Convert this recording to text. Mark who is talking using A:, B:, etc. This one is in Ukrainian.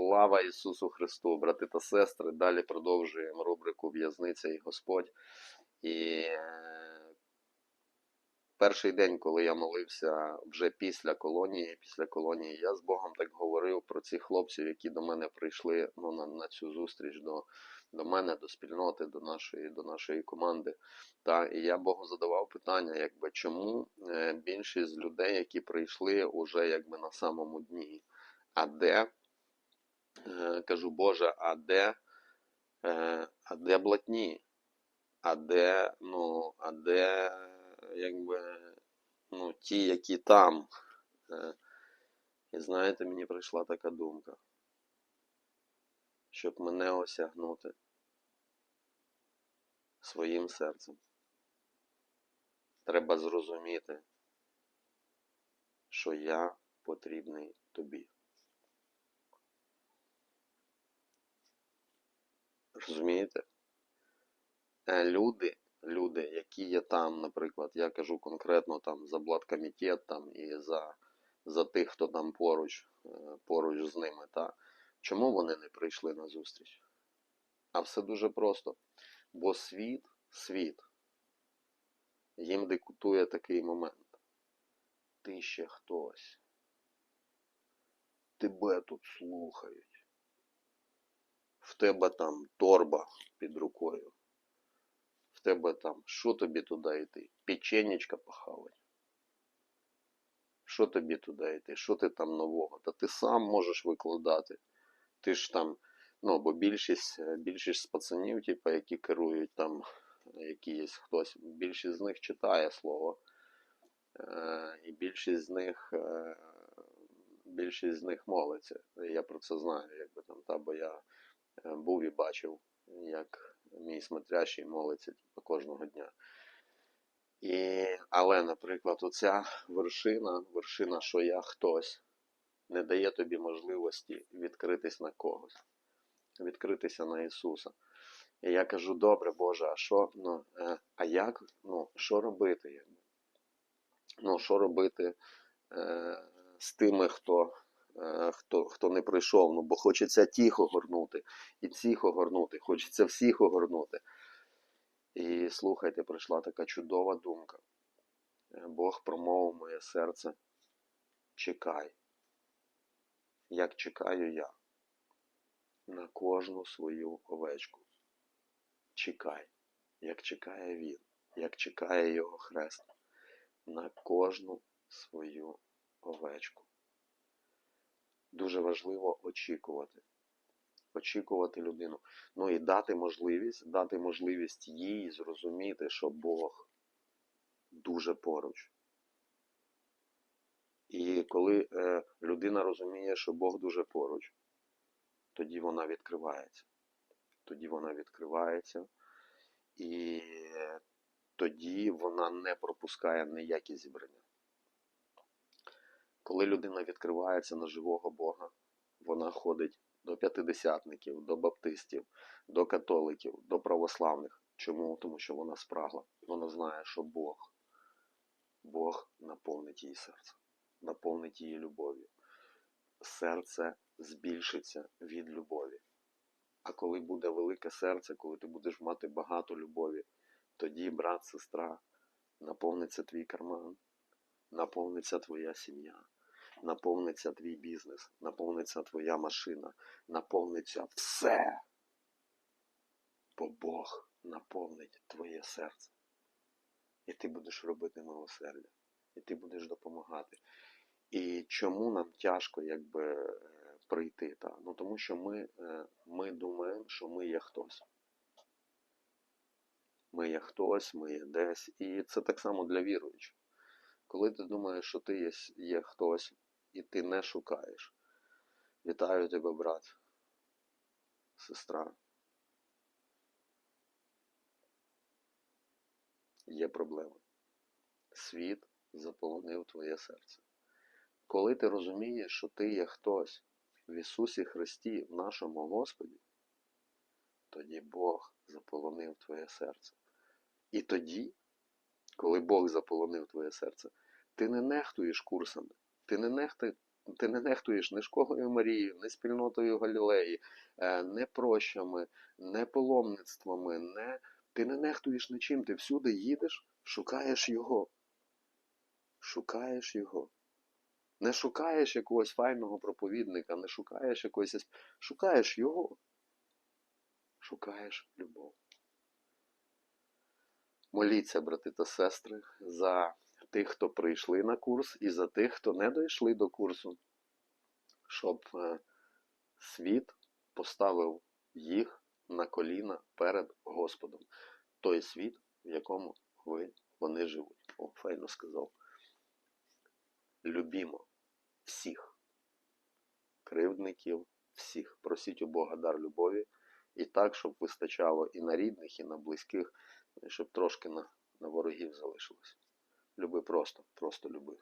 A: Слава Ісусу Христу, брати та сестри. Далі продовжуємо рубрику В'язниця і Господь. І е, перший день, коли я молився вже після колонії, після колонії, я з Богом так говорив про цих хлопців, які до мене прийшли ну, на, на цю зустріч до, до мене, до спільноти, до нашої, до нашої команди. Та, і я Богу задавав питання, якби чому е, більшість людей, які прийшли уже якби на самому дні. А де, кажу, Боже, а де, е, а де блатні? А де, ну, а де, е, якби, ну, ті, які там? Е, І знаєте, мені прийшла така думка, щоб мене осягнути своїм серцем. Треба зрозуміти, що я потрібний тобі. Розумієте? Е, Люди, люди, які є там, наприклад, я кажу конкретно там за бладкомітет там і за, за тих, хто там поруч, е, поруч з ними. Та. Чому вони не прийшли на зустріч? А все дуже просто. Бо світ, світ, їм диктує такий момент. Ти ще хтось. Тебе тут слухають. В тебе там торба під рукою. В тебе там, що тобі туди йти? Печенечка похавать. Що тобі туди йти? Що ти там нового? Та ти сам можеш викладати. Ти ж там, ну, бо більшість, е, більшість пацанів, типу, які керують там, які є хтось, більшість з них читає слово. Е, і більшість з них, е, більшість з них молиться. Я про це знаю, якби там, та, бачив, як мій смотрящий молиться типу, кожного дня. І, але, наприклад, оця вершина, вершина, що я хтось, не дає тобі можливості відкритись на когось, відкритися на Ісуса. І я кажу, добре, Боже, а що, ну, е, а як, ну, що робити? Ну, що робити е, з тими, хто, хто, хто не прийшов? Ну, бо хочеться тих огорнути, і цих огорнути, хочеться всіх огорнути. І слухайте, прийшла така чудова думка. Е, Бог промовив моє серце. Чекай. Як чекаю я на кожну свою овечку. Чекай, як чекає він, як чекає його хрест на кожну свою овечку. Дуже важливо очікувати. Очікувати людину. Ну і дати можливість, дати можливість їй зрозуміти, що Бог дуже поруч. І коли е, людина розуміє, що Бог дуже поруч, тоді вона відкривається. Тоді вона відкривається, і тоді вона не пропускає ніякі зібрання. Коли людина відкривається на живого Бога, вона ходить до п'ятидесятників, до баптистів, до католиків, до православних. Чому? Тому що вона спрагла. Вона знає, що Бог, Бог наповнить її серце, наповнить її любов'ю. Серце збільшиться від любові. А коли буде велике серце, коли ти будеш мати багато любові, тоді, брат, сестра, наповниться твій карман, наповниться твоя сім'я, наповниться твій бізнес, наповниться твоя машина, наповниться все. Бо Бог наповнить твоє серце. І ти будеш робити милосердя, і ти будеш допомагати. І чому нам тяжко якби е, прийти? Та? Ну тому що ми, е, ми думаємо, що ми є хтось. Ми є хтось, ми є десь. І це так само для віруючих. Коли ти думаєш, що ти є, є хтось, і ти не шукаєш. Вітаю тебе, брат, сестра. Є проблема. Світ заполонив твоє серце. Коли ти розумієш, що ти є хтось в Ісусі Христі, в нашому Господі, тоді Бог заполонив твоє серце. І тоді, коли Бог заполонив твоє серце, ти не нехтуєш курсами, ти не, нехти, ти не нехтуєш ні школою Марії, ні спільнотою Галілеї, не прощами, не паломництвами, не... ти не нехтуєш нічим, ти всюди їдеш, шукаєш його. Шукаєш його. Не шукаєш якогось файного проповідника, не шукаєш якогось. Шукаєш його. Шукаєш любов. Моліться, брати та сестри, за тих, хто прийшли на курс, і за тих, хто не дійшли до курсу, щоб е, світ поставив їх на коліна перед Господом. Той світ, в якому ви, вони живуть. О, файно сказав. Любімо всіх кривдників, всіх. Просіть у Бога дар любові і так, щоб вистачало і на рідних, і на близьких, щоб трошки на, на ворогів залишилось. Люби просто, просто люби.